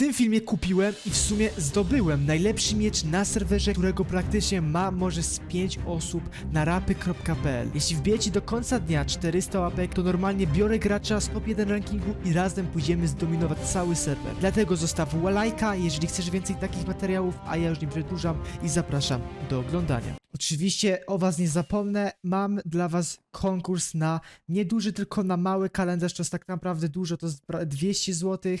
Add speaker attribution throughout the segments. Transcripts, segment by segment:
Speaker 1: tym filmie kupiłem i w sumie zdobyłem najlepszy miecz na serwerze, którego praktycznie ma może z 5 osób na rapy.pl. Jeśli wbijecie do końca dnia 400 łapek, to normalnie biorę gracza z top 1 rankingu i razem pójdziemy zdominować cały serwer. Dlatego zostaw lajka, jeżeli chcesz więcej takich materiałów, a ja już nie przedłużam i zapraszam do oglądania. Oczywiście o was nie zapomnę, mam dla was konkurs na nieduży, tylko na mały kalendarz, to jest tak naprawdę dużo, to jest pra- 200 zł,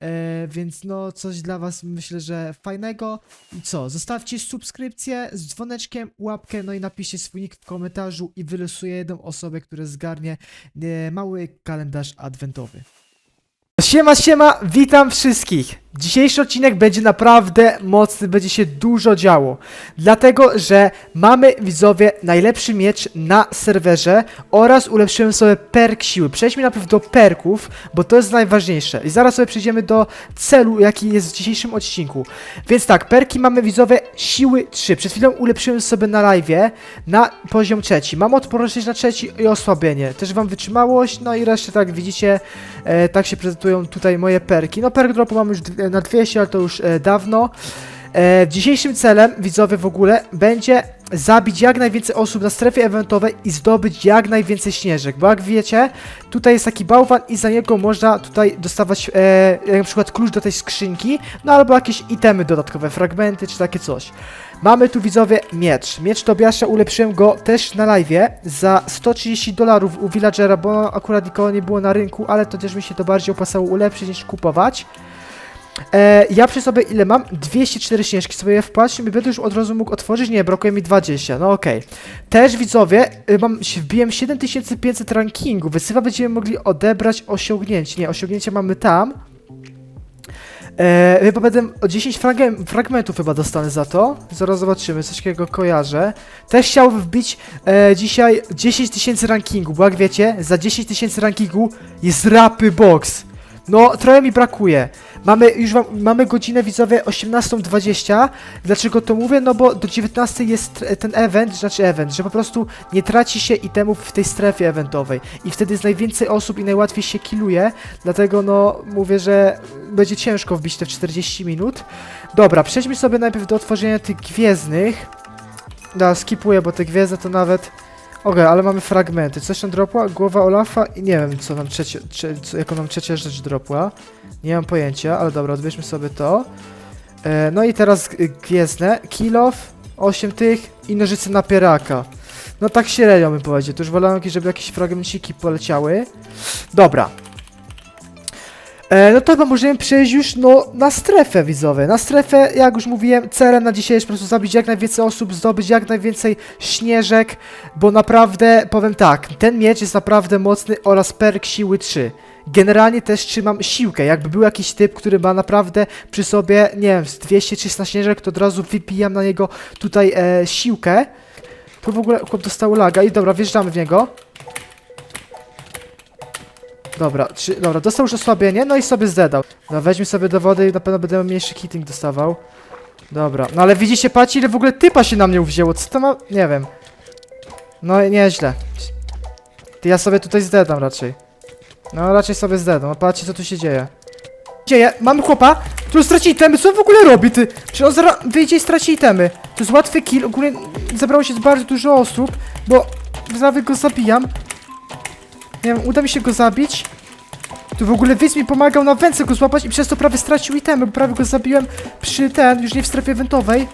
Speaker 1: e, więc no coś dla was myślę, że fajnego. I co, zostawcie subskrypcję z dzwoneczkiem, łapkę, no i napiszcie swój nick w komentarzu i wylosuję jedną osobę, która zgarnie e, mały kalendarz adwentowy. Siema, siema, witam wszystkich. Dzisiejszy odcinek będzie naprawdę mocny, będzie się dużo działo. Dlatego, że mamy widzowie najlepszy miecz na serwerze oraz ulepszyłem sobie perk siły. Przejdźmy najpierw do perków, bo to jest najważniejsze. I zaraz sobie przejdziemy do celu, jaki jest w dzisiejszym odcinku. Więc tak, perki mamy widzowie siły 3. Przed chwilą ulepszyłem sobie na live na poziom trzeci. Mam odporność na trzeci i osłabienie. Też wam wytrzymałość, no i resztę tak widzicie, e, tak się prezentują tutaj moje perki. No perk dropu mamy już na 200, ale to już e, dawno. E, dzisiejszym celem, widzowie w ogóle, będzie zabić jak najwięcej osób na strefie eventowej i zdobyć jak najwięcej śnieżek, bo jak wiecie, tutaj jest taki bałwan i za niego można tutaj dostawać e, na przykład klucz do tej skrzynki, no albo jakieś itemy dodatkowe, fragmenty czy takie coś. Mamy tu widzowie miecz. Miecz Tobiasza ulepszyłem go też na live za 130 dolarów u villagera, bo akurat nikogo nie było na rynku, ale to też mi się to bardziej opłacało ulepszyć niż kupować. E, ja przy sobie ile mam? 204 śnieżki sobie je wpłacić i będę już od razu mógł otworzyć. Nie, brakuje mi 20. No okej. Też widzowie, y, mam, wbiłem 7500 rankingu, więc chyba będziemy mogli odebrać osiągnięcie. Nie, osiągnięcie mamy tam. E, chyba będę o 10 fragem, fragmentów chyba dostanę za to. Zaraz zobaczymy, coś takiego kojarzę. Też chciałbym wbić e, dzisiaj 10 tysięcy rankingu, bo jak wiecie, za 10 tysięcy rankingu jest rapy box. No, trochę mi brakuje. Mamy już wam, mamy godzinę widzowie 18.20. Dlaczego to mówię? No bo do 19 jest t- ten event, znaczy event, że po prostu nie traci się itemów w tej strefie eventowej. I wtedy jest najwięcej osób i najłatwiej się killuje. Dlatego no mówię, że będzie ciężko wbić te 40 minut. Dobra, przejdźmy sobie najpierw do otworzenia tych gwiezdnych. Da, skipuję, bo te gwiezdne to nawet... Okej, ale mamy fragmenty. Coś tam dropła? Głowa Olafa i nie wiem, co nam trzecie, trze, co, jaką nam trzecia rzecz dropła. Nie mam pojęcia, ale dobra, odbierzmy sobie to. E, no i teraz gwiezdne. Kilof, 8 tych i nożyce napieraka. No tak średnio bym powiedział. To już wolałem, żeby jakieś fragmenciki poleciały. Dobra. E, no to chyba możemy przejść już no, na strefę widzowie. Na strefę, jak już mówiłem, celem na dzisiaj jest po prostu zabić jak najwięcej osób, zdobyć jak najwięcej śnieżek, bo naprawdę, powiem tak, ten miecz jest naprawdę mocny oraz perk siły 3. Generalnie też trzymam siłkę, jakby był jakiś typ, który ma naprawdę przy sobie, nie wiem, z 200-300 śnieżek, to od razu wypijam na niego tutaj e, siłkę. To w ogóle chłop dostał laga i dobra, wjeżdżamy w niego. Dobra, czy, dobra, dostał już osłabienie, no i sobie zdedał. No weźmy sobie do wody i na pewno będę mniejszy hitting dostawał. Dobra, no ale widzicie, patrzcie ile w ogóle typa się na mnie uwzięło, co to ma, nie wiem. No nieźle. Ty ja sobie tutaj zdedam raczej. No raczej sobie zdedam, no patrzcie co tu się dzieje. Dzieje, mamy chłopa, który straci itemy, co on w ogóle robi, ty? Czy on wyjdzie i straci itemy? To jest łatwy kill, ogólnie zebrało się bardzo dużo osób, bo nawet go zabijam. Nie wiem, uda mi się go zabić. Tu w ogóle Wiz mi pomagał na wędce go złapać i przez to prawie stracił itemy, bo prawie go zabiłem przy ten, już nie w strefie wentowej.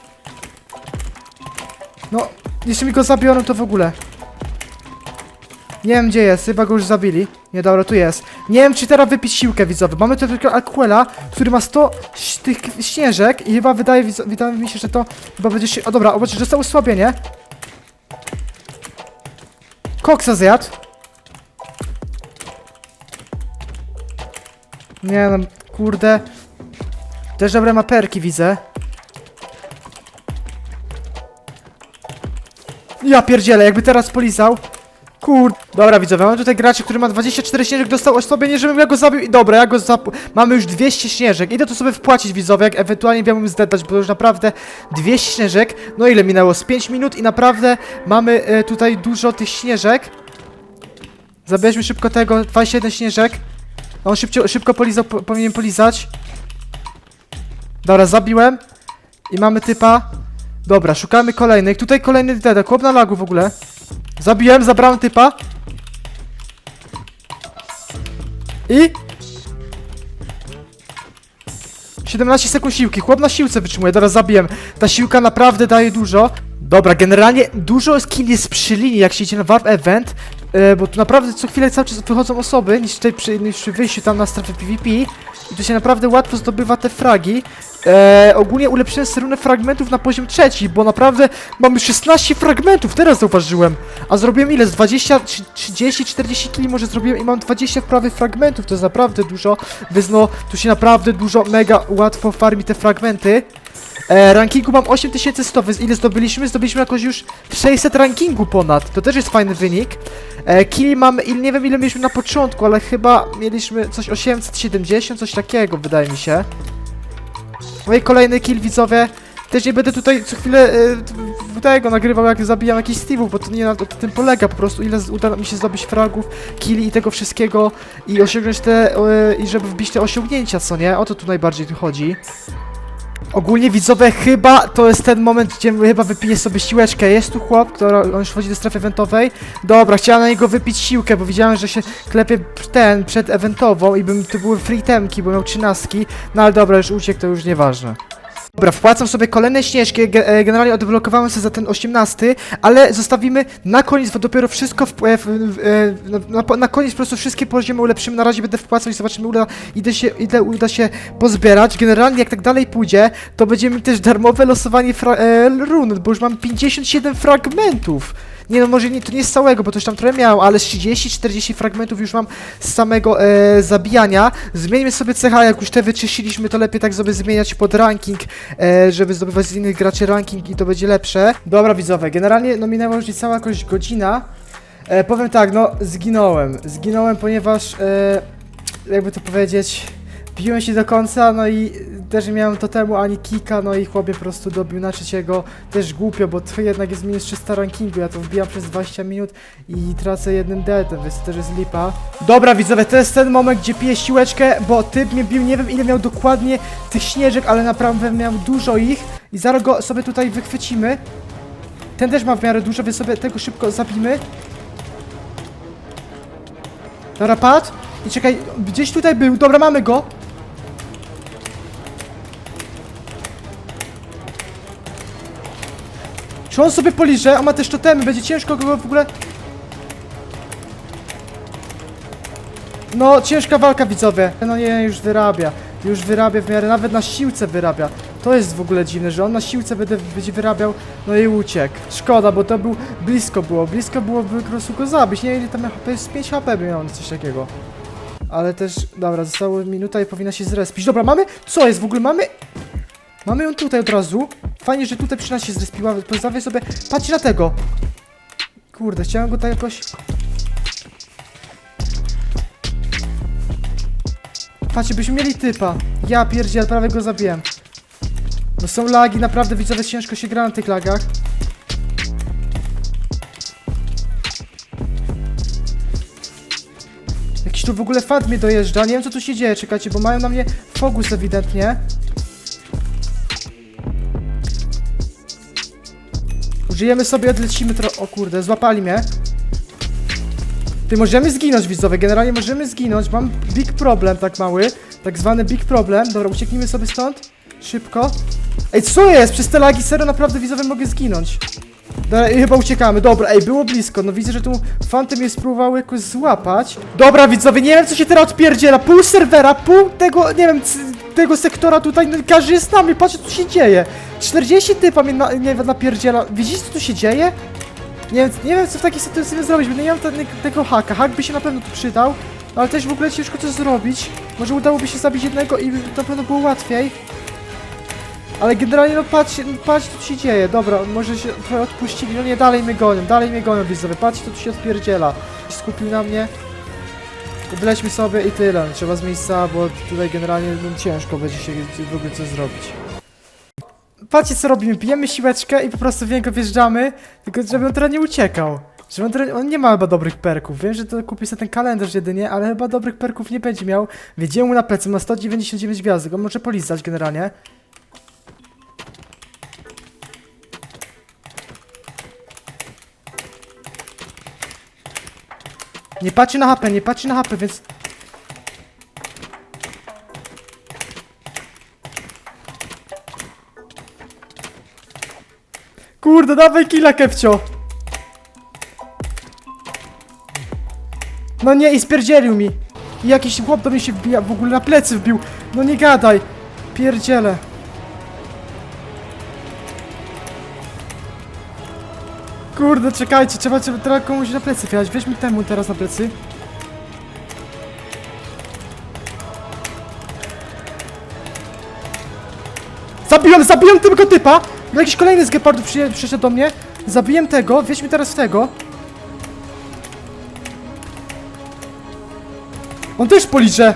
Speaker 1: No, jeśli mi go zabiorą, to w ogóle. Nie wiem gdzie jest, chyba go już zabili. Nie, dobra, tu jest. Nie wiem, czy teraz wypić siłkę widzowy. Mamy tu tylko Aquela, który ma 100 ś- tych śnieżek i chyba wydaje, wydaje mi się, że to chyba będzie się... O dobra, że dostał osłabienie. Koksa zjadł. Nie no, kurde. Też dobre maperki widzę. Ja pierdzielę, jakby teraz polizał. Kur... Dobra widzowie, mamy tutaj gracza, który ma 24 śnieżek, dostał osłabienie, żebym ja go zabił i dobra, ja go zap... Mamy już 200 śnieżek, idę to sobie wpłacić widzowie, jak ewentualnie miałbym zdedać, bo już naprawdę 200 śnieżek, no ile minęło? Z 5 minut i naprawdę mamy e, tutaj dużo tych śnieżek. Zabierzmy szybko tego, 21 śnieżek. On szybcio, szybko polizał, po, powinien polizać. Dobra, zabiłem. I mamy typa. Dobra, szukamy kolejnych. Tutaj kolejny deda, chłop na lagu w ogóle. Zabiłem, zabrałem typa. I... 17 sekund siłki, chłop na siłce wytrzymuje, teraz zabiłem. Ta siłka naprawdę daje dużo. Dobra, generalnie dużo skin jest przy linii, jak się idzie na Warp Event, e, bo tu naprawdę co chwilę cały czas wychodzą osoby, niż tutaj przy, niż przy wyjściu tam na strefę PvP i tu się naprawdę łatwo zdobywa te fragi. E, ogólnie ulepszyłem serunę fragmentów na poziom trzeci, bo naprawdę mamy 16 fragmentów, teraz zauważyłem. A zrobiłem ile? Z 20, 30, 40 kili może zrobiłem i mam 20 wprawych fragmentów, to jest naprawdę dużo, więc no, tu się naprawdę dużo, mega łatwo farmi te fragmenty. E, rankingu mam 8100, więc ile zdobyliśmy? Zdobyliśmy jakoś już 600 rankingu ponad, to też jest fajny wynik. E, killi mamy, il, nie wiem ile mieliśmy na początku, ale chyba mieliśmy coś 870, coś takiego wydaje mi się. No i kolejny kill widzowie. Też nie będę tutaj co chwilę t- tego nagrywał jak zabijam jakiś Steve'ów, bo to nie na to tym polega po prostu ile uda mi się zdobyć fragów, killi i tego wszystkiego i osiągnąć te, e, i żeby wbić te osiągnięcia, co nie? O to tu najbardziej tu chodzi. Ogólnie widzowie, chyba to jest ten moment, gdzie chyba wypiję sobie siłeczkę. Jest tu chłop, który on już wchodzi do strefy eventowej. Dobra, chciałem na niego wypić siłkę, bo widziałem, że się klepie ten przed eventową i bym to były free temki, bo miał trzynastki. No ale dobra, już uciekł, to już nieważne. Dobra, wpłacam sobie kolejne śnieżki, e, generalnie odblokowałem sobie za ten 18, ale zostawimy na koniec, bo dopiero wszystko w, e, w, w, e, na, na, koniec po prostu wszystkie poziomy ulepszymy, na razie będę wpłacał i zobaczymy uda, ile, się, ile uda się pozbierać. Generalnie jak tak dalej pójdzie, to będziemy też darmowe losowanie fra- run, bo już mam 57 fragmentów. Nie no, może nie, to nie z całego, bo już tam trochę miałem, ale z 30-40 fragmentów już mam z samego e, zabijania. Zmieńmy sobie cecha, jak już te wyczyściliśmy, to lepiej tak sobie zmieniać pod ranking, e, żeby zdobywać z innych graczy ranking i to będzie lepsze. Dobra widzowie, generalnie no minęła już niecała jakoś godzina. E, powiem tak, no zginąłem. Zginąłem, ponieważ e, jakby to powiedzieć, biłem się do końca, no i też nie miałem totemu ani kika, no i chłopie po prostu dobił na trzeciego. Też głupio, bo to jednak jest minus 300 rankingu, ja to wbijam przez 20 minut i tracę jednym deadem, więc to też jest lipa. Dobra widzowie, to jest ten moment, gdzie piję siłeczkę, bo typ mnie bił, nie wiem ile miał dokładnie tych śnieżek, ale naprawdę miał dużo ich i zaraz go sobie tutaj wychwycimy. Ten też ma w miarę dużo, więc sobie tego szybko zabijmy. Dobra, padł. I czekaj, gdzieś tutaj był. Dobra, mamy go. Czy on sobie poliże? On ma też totemy, będzie ciężko go w ogóle... No, ciężka walka, widzowie. No nie, już wyrabia. Już wyrabia w miarę, nawet na siłce wyrabia. To jest w ogóle dziwne, że on na siłce będzie, będzie wyrabiał, no i uciekł. Szkoda, bo to był, blisko było, blisko byłoby po prostu go zabić. Nie wiem ile tam HP, jest 5 HP by miał, coś takiego. Ale też, dobra, została minuta i powinna się zrespić. Dobra, mamy, co jest w ogóle, mamy... Mamy ją tutaj od razu. Fajnie, że tutaj przy nas się zrespiła, sobie, patrzcie na tego. Kurde, chciałem go tak jakoś... Patrzcie, byśmy mieli typa. Ja pierdziel, prawie go zabiłem. No są lagi, naprawdę widzowie, ciężko się gra na tych lagach. Jakiś tu w ogóle fat mnie dojeżdża, nie wiem co tu się dzieje, czekajcie, bo mają na mnie fokus ewidentnie. Użyjemy sobie, odlecimy tro... O kurde, złapali mnie. Ty, możemy zginąć, widzowie, generalnie możemy zginąć, mam big problem tak mały, tak zwany big problem. Dobra, ucieknijmy sobie stąd, szybko. Ej, co jest? Przez te lagi serio naprawdę, widzowie, mogę zginąć. Dobra, i chyba uciekamy, dobra, ej, było blisko, no widzę, że tu fanty mnie spróbowały jakoś złapać. Dobra, widzowie, nie wiem, co się teraz odpierdziela, pół serwera, pół tego, nie wiem, tego sektora tutaj, no, każdy jest z nami, patrzcie, co tu się dzieje. 40 typa mnie, na, nie napierdziela, widzicie, co tu się dzieje? Nie wiem, nie wiem co w takiej sytuacji zrobić, bo nie mam te, tego haka. Hak by się na pewno tu przydał, no ale też w ogóle ciężko coś zrobić. Może udałoby się zabić jednego i na pewno było łatwiej. Ale generalnie no patrzcie, no, patrzcie co tu się dzieje. Dobra, może się odpuścili. No nie, dalej mnie gonią, dalej mnie gonią widzowie. Patrzcie, co tu się odpierdziela. Skupił na mnie. Odlećmy sobie i tyle. No, Trzeba z miejsca, bo tutaj generalnie no, ciężko będzie się w ogóle coś zrobić. Patrzcie co robimy, pijemy siłeczkę i po prostu w niego wjeżdżamy, tylko żeby on teraz nie uciekał. Żeby on, teraz, on nie ma chyba dobrych perków. Wiem, że to kupi sobie ten kalendarz jedynie, ale chyba dobrych perków nie będzie miał. Wiedziemy mu na plecy, ma 199 gwiazdek, on może polizać generalnie.
Speaker 2: Nie patrzy na HP, nie patrzy na HP, więc... Kurde, dawaj killa, Kefcio! No nie, i spierdzielił mi. I jakiś chłop do mnie się wbija, w ogóle na plecy wbił. No nie gadaj. Pierdziele. Kurde, czekajcie, trzeba, trzeba teraz komuś na plecy wjechać. Weź mi temu teraz na plecy. Zabiłem, zabiłem tego typa! Jakiś kolejny z gepardów przyszedł do mnie. Zabiłem tego, wieź mi teraz tego. On też policze.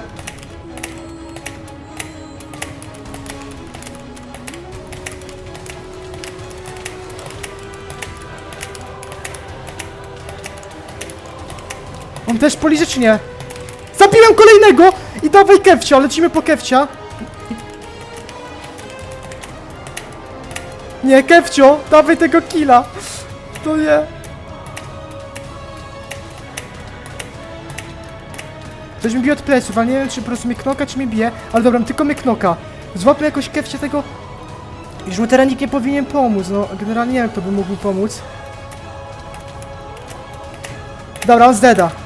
Speaker 2: Też czy nie? Zabiłem kolejnego! I dawaj kefcia, lecimy po kefcia. Nie, kefcio, dawaj tego killa. To nie. Ktoś mi bije od pleców, ale nie wiem czy po prostu mnie knoka, czy mnie bije. Ale dobra, tylko mnie knoka. Złapmy jakoś kefcie tego... Już mu nie powinien pomóc, no generalnie nie wiem kto by mógł mi pomóc. Dobra, on zdeda.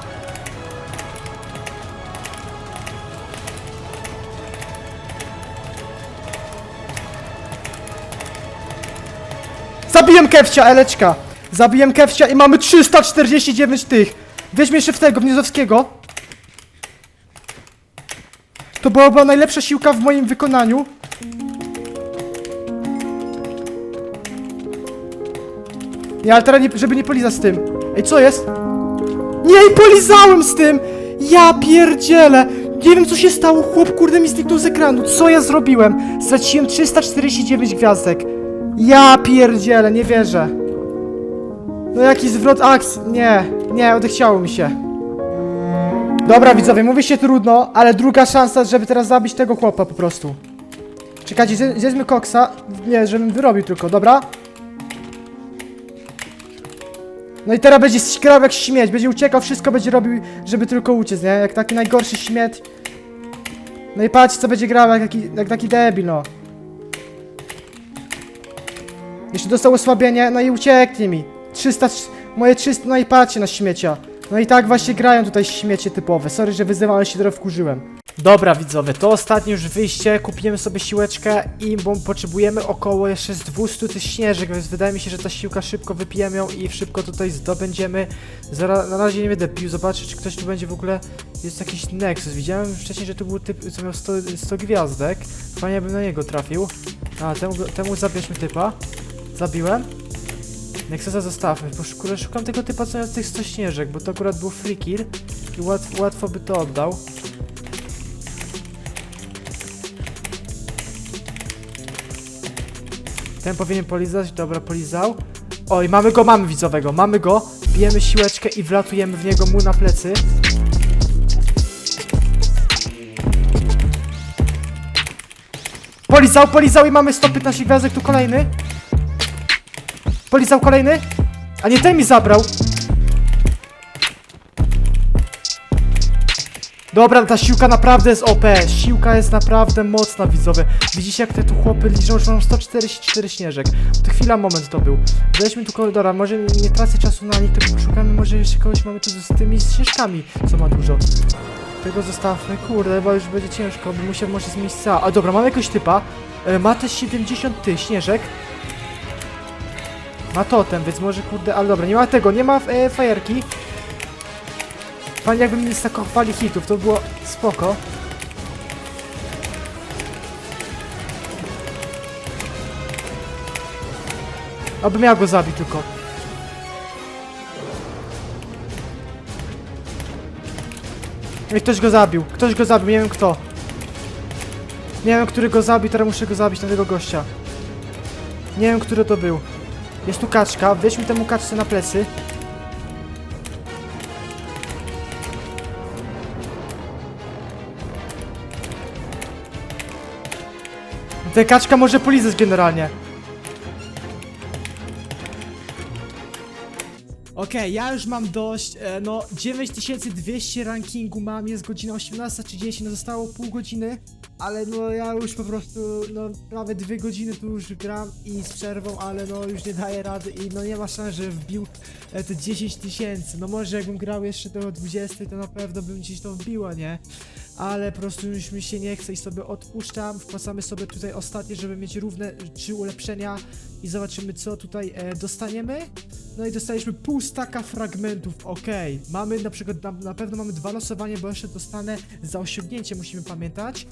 Speaker 2: Kefcia, Eleczka! Zabiłem Kefcia i mamy 349 tych! Weźmy jeszcze w tego, w Niezowskiego. To była, była najlepsza siłka w moim wykonaniu. Nie, ale teraz nie, żeby nie polizać z tym. Ej, co jest? Nie, polizałem z tym! Ja pierdzielę! Nie wiem co się stało, chłop kurde mi zniknął z ekranu. Co ja zrobiłem? Straciłem 349 gwiazdek. Ja pierdzielę, nie wierzę. No jaki zwrot akcji. Nie, nie, odechciało mi się. Dobra widzowie, mówi się trudno, ale druga szansa, żeby teraz zabić tego chłopa po prostu. Czekajcie, zje- koksa. Nie, żebym wyrobił tylko, dobra? No i teraz będzie grał jak śmieć, będzie uciekał, wszystko będzie robił, żeby tylko uciec, nie? Jak taki najgorszy śmieć. No i patrz, co będzie grał jak taki, jak taki debil, no. Jeszcze dostał osłabienie, no i ucieknie mi. 300, trz- moje 300, no i patrzcie na śmiecia. No i tak właśnie grają tutaj śmiecie typowe. Sorry, że wyzywałem się trochę wkurzyłem. Dobra widzowie, to ostatnie już wyjście, kupimy sobie siłeczkę i bo potrzebujemy około jeszcze z 200 tych śnieżek, więc wydaje mi się, że ta siłka szybko wypijemy ją i szybko tutaj zdobędziemy. Zara, na razie nie będę pił, zobaczę czy ktoś tu będzie w ogóle, jest jakiś Nexus, widziałem wcześniej, że tu był typ, co miał 100, 100 gwiazdek, fajnie bym na niego trafił. A, temu, temu zabierzmy typa, zabiłem. Nexusa zostawmy, bo szukam, tego typa, co miał tych 100 śnieżek, bo to akurat był free kill i łatwo, łatwo by to oddał. Ten powinien polizać, dobra, polizał. Oj, mamy go, mamy widzowego, mamy go. Bijemy siłeczkę i wlatujemy w niego mu na plecy. Polizał, polizał i mamy 115 gwiazdek, tu kolejny. Polizał kolejny. A nie, ten mi zabrał. Dobra, ta siłka naprawdę jest OP. Siłka jest naprawdę mocna, widzowie. Widzicie, jak te tu chłopy liczą, że mam 144 śnieżek. To chwila, moment to był. Weźmy tu koridora, może nie, tracę czasu na nich, tylko poszukamy, może jeszcze kogoś mamy tu z tymi śnieżkami, co ma dużo. Tego zostawmy, kurde, bo już będzie ciężko, by musiał może z miejsca. A dobra, mamy jakiegoś typa. E, ma też 70 ty śnieżek. Ma totem, więc może kurde, ale dobra, nie ma tego, nie ma e, fajerki. Fajnie jakby mi stakowali hitów, to było spoko. Abym ja go zabił tylko. I ktoś go zabił, ktoś go zabił, nie wiem kto. Nie wiem, który go zabił, teraz muszę go zabić na tego gościa. Nie wiem, który to był. Jest tu kaczka, weźmy temu kaczce na plecy. Ta kaczka może polizać generalnie.
Speaker 1: Okej, ja już mam dość, e, no 9200 rankingu mam, jest godzina 18.30, no zostało pół godziny, ale no ja już po prostu, no prawie dwie godziny tu już gram i z przerwą, ale no już nie daję rady i no nie ma szans, że wbił e, te 10 tysięcy, no może jakbym grał jeszcze do 20 to na pewno bym gdzieś to wbiła, nie? Ale po prostu już mi się nie chce i sobie odpuszczam, wpłacamy sobie tutaj ostatnie, żeby mieć równe trzy ulepszenia i zobaczymy co tutaj e, dostaniemy. No i dostaliśmy pół staka fragmentów, okej. Mamy na przykład, na, na pewno mamy dwa losowania, bo jeszcze dostanę za osiągnięcie, musimy pamiętać.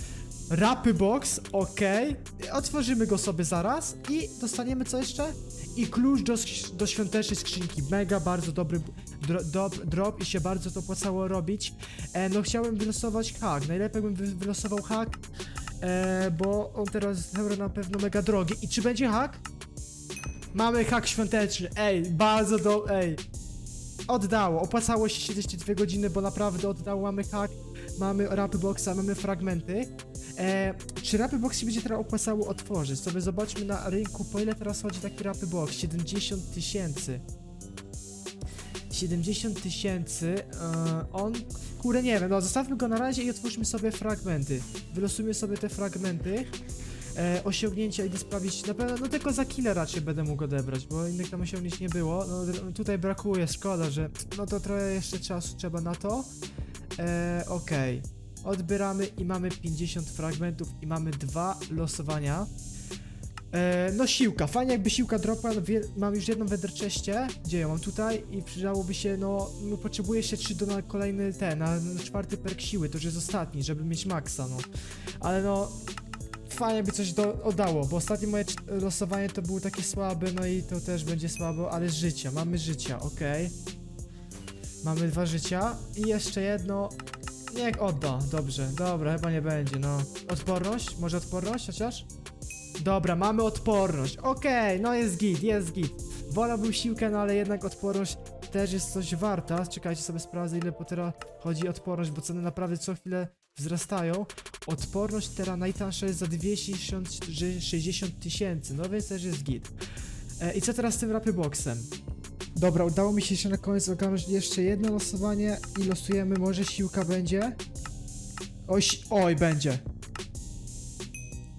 Speaker 1: Rapy box, okej. Otworzymy go sobie zaraz i dostaniemy co jeszcze? I klucz do, do świątecznej skrzynki. Mega, bardzo dobry dro, dob- drop i się bardzo to opłacało robić. E, no chciałem wylosować hack. Najlepiej bym wy, wylosował hack, e, bo on teraz jest na pewno mega drogi. I czy będzie hack? Mamy hak świąteczny, ej, bardzo do... ej. Oddało, opłacało się siedzieć te dwie godziny, bo naprawdę oddało, mamy hak, mamy rapy boxa, mamy fragmenty. E, czy rapy box będzie teraz opłacało otworzyć? Sobie zobaczmy na rynku, po ile teraz chodzi taki rapy box, 70 tysięcy. 70 tysięcy, e, on, kurde nie wiem, no zostawmy go na razie i otwórzmy sobie fragmenty. Wylosujmy sobie te fragmenty. E, osiągnięcia idę sprawić, na pewno, no tylko za kile raczej będę mógł odebrać, bo innych tam osiągnięć nie było, no tutaj brakuje, szkoda, że, no to trochę jeszcze czasu trzeba na to. E, okej, odbieramy i mamy 50 fragmentów i mamy dwa losowania. E, no siłka, fajnie jakby siłka dropła, no, mam już jedną w Ederczeście, gdzie ją mam? Tutaj? I przydałoby się, no, no potrzebuję jeszcze trzy do na kolejny ten, na, na czwarty perk siły, to już jest ostatni, żeby mieć maksa, no. Ale no, fajnie by coś do, oddało, bo ostatnie moje losowanie to było takie słabe, no i to też będzie słabo, ale życia, mamy życia, okej. Mamy dwa życia. I jeszcze jedno, niech odda, dobrze, dobra, chyba nie będzie, no. Odporność? Może odporność chociaż? Dobra, mamy odporność. Okej, no jest git, jest git. Wolałbym siłkę, no ale jednak odporność też jest coś warta. Czekajcie sobie sprawdzę ile po teraz chodzi odporność, bo ceny naprawdę co chwilę wzrastają. Odporność teraz najtańsza jest za 260 tysięcy, no więc też jest git. E, I co teraz z tym rapy boxem? Dobra, udało mi się jeszcze na koniec ogarnąć jeszcze jedno losowanie i losujemy, może siłka będzie? Oj, oj, będzie.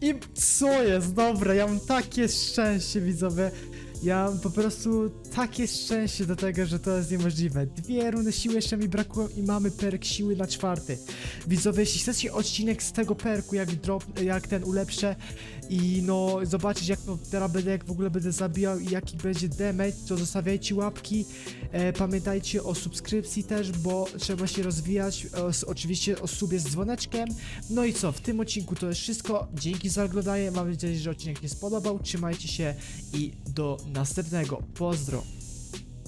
Speaker 1: I co jest? Dobra, ja mam takie szczęście, widzowie. Ja mam po prostu takie szczęście do tego, że to jest niemożliwe. Dwie runy siły jeszcze mi brakują i mamy perk siły na czwarty. Widzowie, jeśli chcecie odcinek z tego perku, jak drop, jak ten ulepszę i no zobaczyć jak to teraz będę, jak w ogóle będę zabijał i jaki będzie damage, to zostawiajcie łapki. E, pamiętajcie o subskrypcji też, bo trzeba się rozwijać. E, oczywiście o subie z dzwoneczkiem. No i co, w tym odcinku to jest wszystko. Dzięki za oglądanie. Mam nadzieję, że odcinek się spodobał. Trzymajcie się i do następnego. Pozdro.